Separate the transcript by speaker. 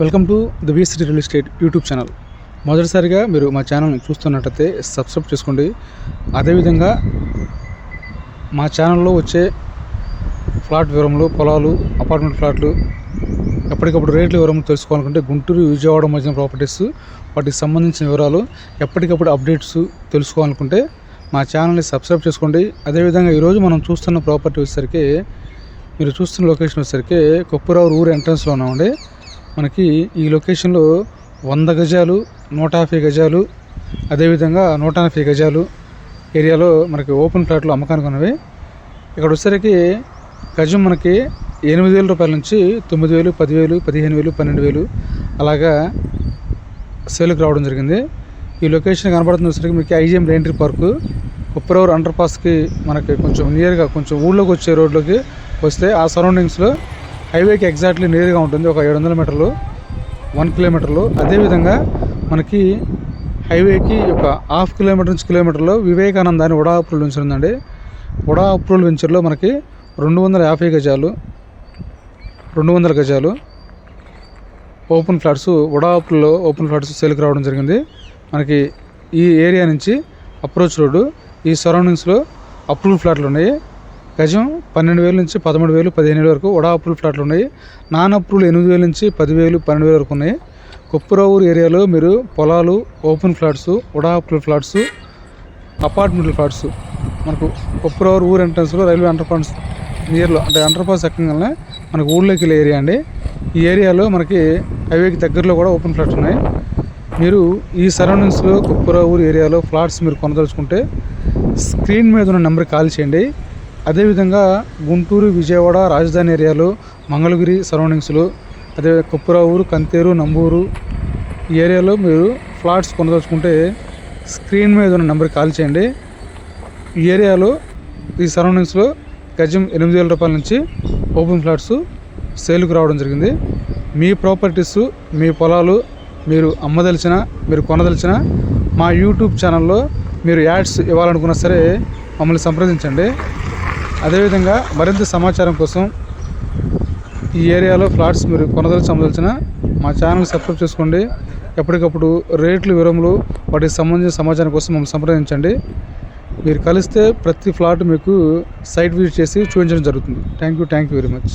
Speaker 1: Welcome to the V city real estate YouTube channel. మొదటిసారిగా మీరు మా ఛానల్ని చూస్తున్నట్టయితే సబ్స్క్రైబ్ చేసుకోండి. అదేవిధంగా మా ఛానల్లో వచ్చే ఫ్లాట్ వివరములు పొలాలు అపార్ట్మెంట్ ఫ్లాట్లు ఎప్పటికప్పుడు రేట్ల వివరములు తెలుసుకోవాలనుకుంటే గుంటూరు విజయవాడ మధ్యన ప్రాపర్టీస్ వాటికి సంబంధించిన వివరాలు ఎప్పటికప్పుడు అప్డేట్స్ తెలుసుకోవాలనుకుంటే మా ఛానల్ని సబ్స్క్రైబ్ చేసుకోండి. అదేవిధంగా ఈరోజు మనం చూస్తున్న ప్రాపర్టీ వచ్చేసరికి మీరు చూస్తున్న లొకేషన్ వచ్చేసరికి కొప్పురావు ఊరు ఎంట్రన్స్లో ఉన్నామండి. మనకి ఈ లొకేషన్లో వంద గజాలు నూట యాభై గజాలు అదేవిధంగా నూట ఎనభై గజాలు ఏరియాలో మనకి ఓపెన్ ప్లాట్లు అమ్మకానికి ఉన్నవి. ఇక్కడ వచ్చేసరికి గజం మనకి ఎనిమిది వేల రూపాయల నుంచి తొమ్మిది వేలు పదివేలు పదిహేను వేలు పన్నెండు వేలు అలాగా సేల్కి రావడం జరిగింది. ఈ లొకేషన్ కనబడుతున్న వచ్చేసరికి మీకు ఐజిఎం రేంట్రీ పార్కు కుప్పరవర్ అండర్ పాస్కి మనకి కొంచెం నియర్గా కొంచెం ఊళ్ళోకి వచ్చే రోడ్లోకి వస్తే ఆ సరౌండింగ్స్లో హైవేకి ఎగ్జాక్ట్లీ నేరుగా ఉంటుంది ఒక ఏడు వందల మీటర్లు వన్ కిలోమీటర్లు. అదేవిధంగా మనకి హైవేకి ఒక హాఫ్ కిలోమీటర్ నుంచి కిలోమీటర్లో వివేకానంద అని ఉడా అప్రూవల్ వెంచర్ ఉందండి. ఉడా అప్రూవల్ వెంచర్లో మనకి రెండు వందల యాభై గజాలు రెండు వందల గజాలు ఓపెన్ ఫ్లాట్స్ ఉడాపుల్లో ఓపెన్ ఫ్లాట్స్ సేల్కి రావడం జరిగింది. మనకి ఈ ఏరియా నుంచి అప్రోచ్ రోడ్డు ఈ సరౌండింగ్స్లో అప్రూవల్ ఫ్లాట్లు ఉన్నాయి. గజం పన్నెండు వేల నుంచి పదమూడు వేలు పదిహేను వేల వరకు వడా అప్రూవల్ ఫ్లాట్లు ఉన్నాయి. నాన్ అప్రూవల్ ఎనిమిది వేల నుంచి పదివేలు పన్నెండు వేల వరకు ఉన్నాయి. కొప్పురావూరు ఏరియాలో మీరు పొలాలు open flats VUDA approval flats apartment flats. మనకు కొప్పురావూరు ఊరు ఎంట్రన్స్లో రైల్వే అండర్పాస్ నియర్లో అంటే అండర్పాస్ ఎక్కగానే మనకు ఊళ్ళోకి వెళ్ళే ఏరియా అండి. ఈ ఏరియాలో మనకి హైవేకి దగ్గరలో కూడా ఓపెన్ ఫ్లాట్స్ ఉన్నాయి. మీరు ఈ సరౌండింగ్స్లో కుప్పరావూరు ఏరియాలో ఫ్లాట్స్ మీరు కొనదలుచుకుంటే స్క్రీన్ మీద ఉన్న నెంబర్ కాల్ చేయండి. అదేవిధంగా గుంటూరు విజయవాడ రాజధాని ఏరియాలో మంగళగిరి సరౌండింగ్స్లో అదే కొప్పురావూరు కంతేరు నంబూరు ఈ ఏరియాలో మీరు ఫ్లాట్స్ కొనదలుచుకుంటే స్క్రీన్ మీద ఉన్న నెంబర్ కాల్ చేయండి. ఈ ఏరియాలో ఈ సరౌండింగ్స్లో గజం ఎనిమిది వేల రూపాయల నుంచి ఓపెన్ ఫ్లాట్స్ సేల్కు రావడం జరిగింది. మీ ప్రాపర్టీస్ మీ పొలాలు మీరు అమ్మదలిచిన మీరు కొనదలిచిన మా యూట్యూబ్ ఛానల్లో మీరు యాడ్స్ ఇవ్వాలనుకున్నా సరే మమ్మల్ని సంప్రదించండి. అదేవిధంగా మరింత సమాచారం కోసం ఈ ఏరియాలో ఫ్లాట్స్ మీరు కొనదలిచి అమ్మదలిచిన మా ఛానల్ సబ్స్క్రైబ్ చేసుకోండి. ఎప్పటికప్పుడు రేట్లు వివరములు వాటికి సంబంధించిన సమాచారం కోసం మమ్మల్ని సంప్రదించండి. మీరు కలిస్తే ప్రతి ఫ్లాట్ మీకు సైట్ విజిట్ చేసి చూపించడం జరుగుతుంది. Thank you thank you very much.